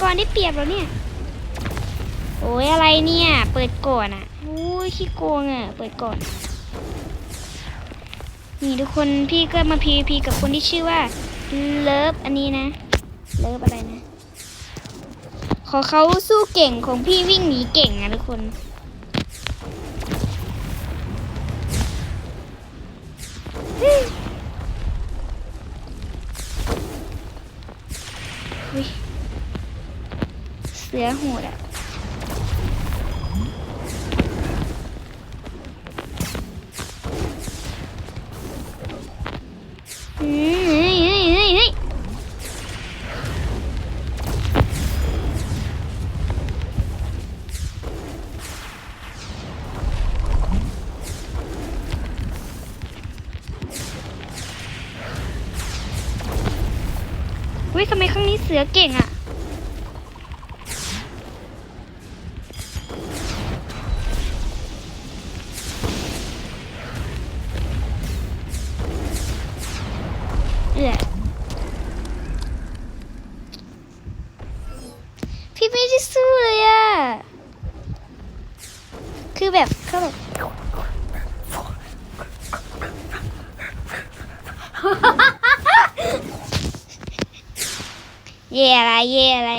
กรได้เปรียบแล้วเนี่ย โอ้ยอะไรเนี่ย เปิดก่อนอะอุ้ยขี้โกงอะ เปิดก่อน นี่ทุกคนพี่ก็มา PVP กับคนที่ชื่อว่าเลิฟอันนี้นะ เลิฟอะไรนะ ขอเขาสู้เก่งของพี่วิ่งหนีเก่งอะทุกคนอุ๊ย สือโหดอะเฮ้ยเฮ้ยเฮ้ยเฮ้ยทำไมข้างนี้เสือเก่งอะ พี่ไม่ได้สู้เลยอะคือแบบเขาแบบเย่อะไรเย่อะไร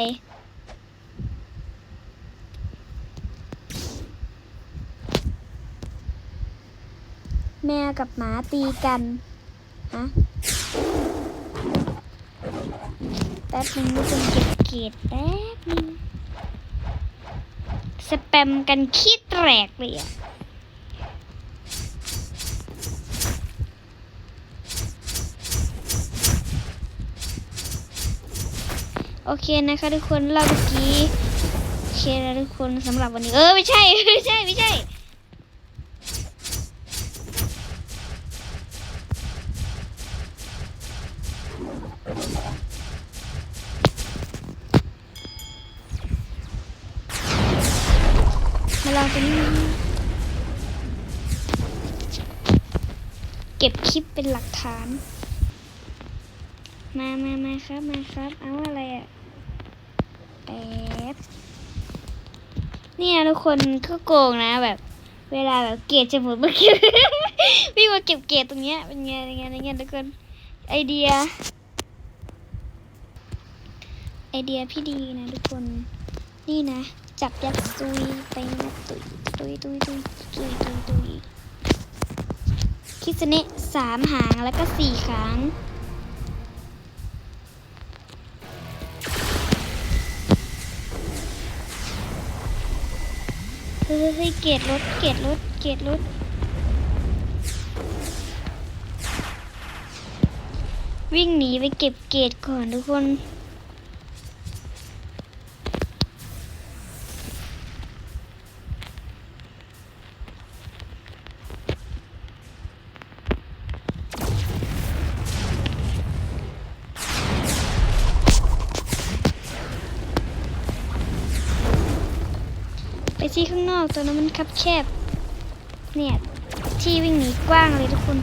แมวกับหมาตีกัน ฮะ แป๊บนึงทุกคนเก็บเกรดแป๊บนึงสแปมกันขี้แตกเลยอะโอเคนะคะทุกคนเราเมื่อกี้โอเคแล้วทุกคนสำหรับวันนี้ เออ ไม่ใช่ ไม่ใช่ ไม่ใช่ มาลองตัวนี้เก็บคลิปเป็นหลักฐาน มามามาครับ มาครับ เอาอะไรอะแป๊บเนี่ยทุกคนก็โกงนะแบบ เวลาแบบเกรดจะหมดเมื่อกี้พี่มาเก็บเกรดตรงเนี้ยเป็นไงเป็นไงเป็นไงทุกคนไอเดีย ไอเดียพี่ดีนะทุกคนนี่นะ จับยัดซุยไปนะตุยตุยตุยตุยตุยตุยตุยคิสเนะสามหางแล้วก็สี่ครั้งเฮ้ยเฮ้ยเกตรถเกตรถเกตรถวิ่งหนีไปเก็บเกตก่อนทุกคน ที่ข้างนอกตัวนั้นมันคับแคบ เนี่ย ที่วิ่งหนีกว้างเลยทุกคน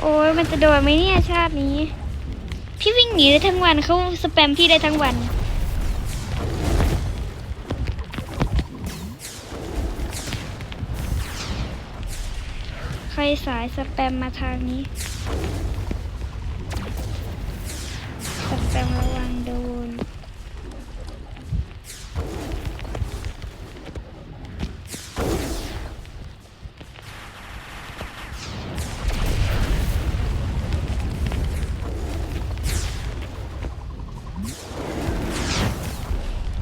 โอ้ยมันจะโดนไหมเนี่ยชาตินี้ พี่วิ่งหนีได้ทั้งวันเขาสแปมพี่ได้ทั้งวัน ใครสายสแปมมาทางนี้ สแปมระวังโดน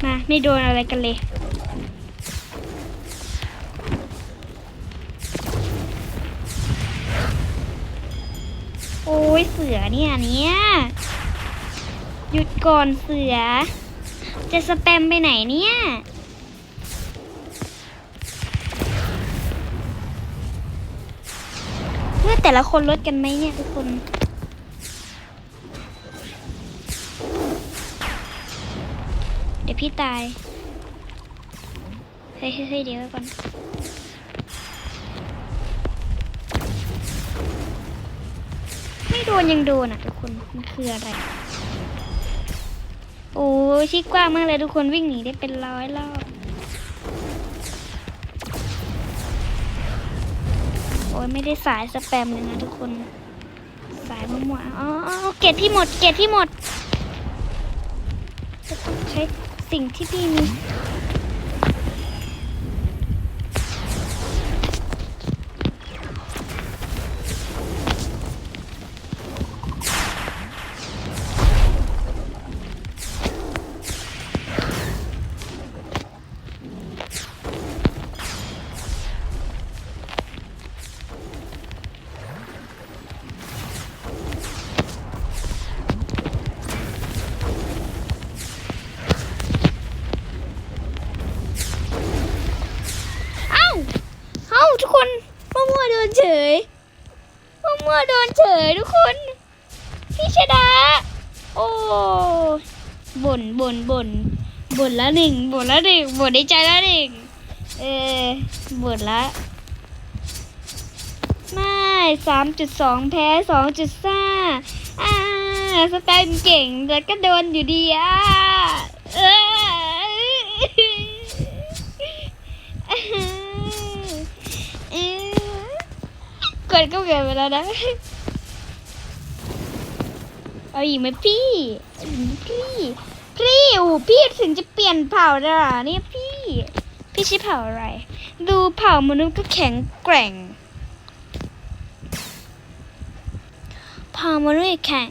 มา ไม่โดนอะไรกันเลย โอ้ยเสือเนี่ยเนี่ยหยุดก่อนเสือ จะสแปมไปไหนเนี่ยเมื่อแต่ละคนลดกันไหมเนี่ยทุกคนเดี๋ยวพี่ตาย เฮ้ยเฮ้ยเดี๋ยวก่อน ไม่โดนยังโดนอะทุกคนมันคืออะไร โอ้ยที่กว้างมากเลยทุกคนวิ่งหนีได้เป็นร้อยรอบโอ้ยไม่ได้สายสแปมเลยนะทุกคน สายมั่วๆอ๋ออ๋อเกตพี่หมดเกตพี่หมดจะต้องใช้สิ่งที่พี่มี ทุกคนมั่วๆโดนเฉยมั่วๆโดนเฉยทุกคน พี่ชนะโอ้บ่นบ่นบ่นบ่นละหนึ่งบ่นละหนึ่งบ่นในใจละหนึ่งเออบ่นละไม่สามจุดสองแพ้สองจุดห้าอ่าสแตนเก่งแต่ก็โดนอยู่ดีอะเออ กดก็เกิดไปแล้วนะ เอาอีกไหมพี่ พี่ พี่โอ้พี่ถึงจะเปลี่ยนเผ่าได้เหรอเนี่ยพี่ พี่ใช่เผ่าอะไร ดูเผ่ามนุษย์ก็แข็งแกร่ง เผ่ามนุษย์แข็ง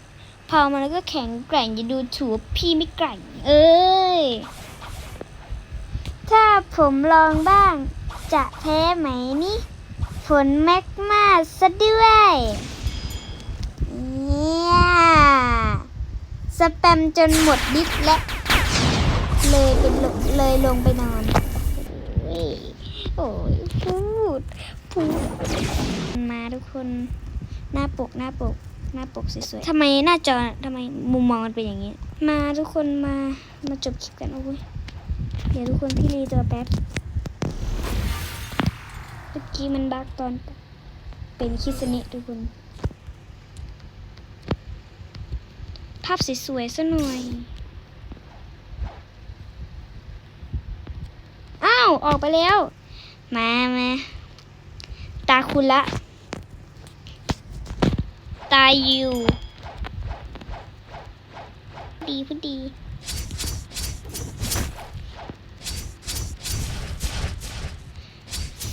เผ่ามนุษย์ก็แข็งแกร่งอย่าดูถูกพี่ไม่แกร่ง เอ้ย ถ้าผมลองบ้างจะแพ้ไหมนี่ ฝนแมกมาซะด้วยเนี่ยสแปมจนหมดดิสและ เลยเป็นลงเลยลงไปนอนโอ้ยโอ้ยพูดพูดมาทุกคนหน้าปกหน้าปกหน้าปกสวยๆทำไมหน้าจอทำไมมุมมองมันเป็นอย่างนี้ มาทุกคนมามาจบคลิปกันโอ้ยเดี๋ยวทุกคนพี่รีตัวแป๊บ กี้มันบักตอนเป็นคิสเนะทุกคน ภาพสวยๆซะหน่อย อ้าว ออกไปแล้ว มามาตาคุณละ ตาอยู่ ดีพูดดี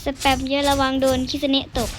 สแปมเยอะระวังโดนคิสเนะตก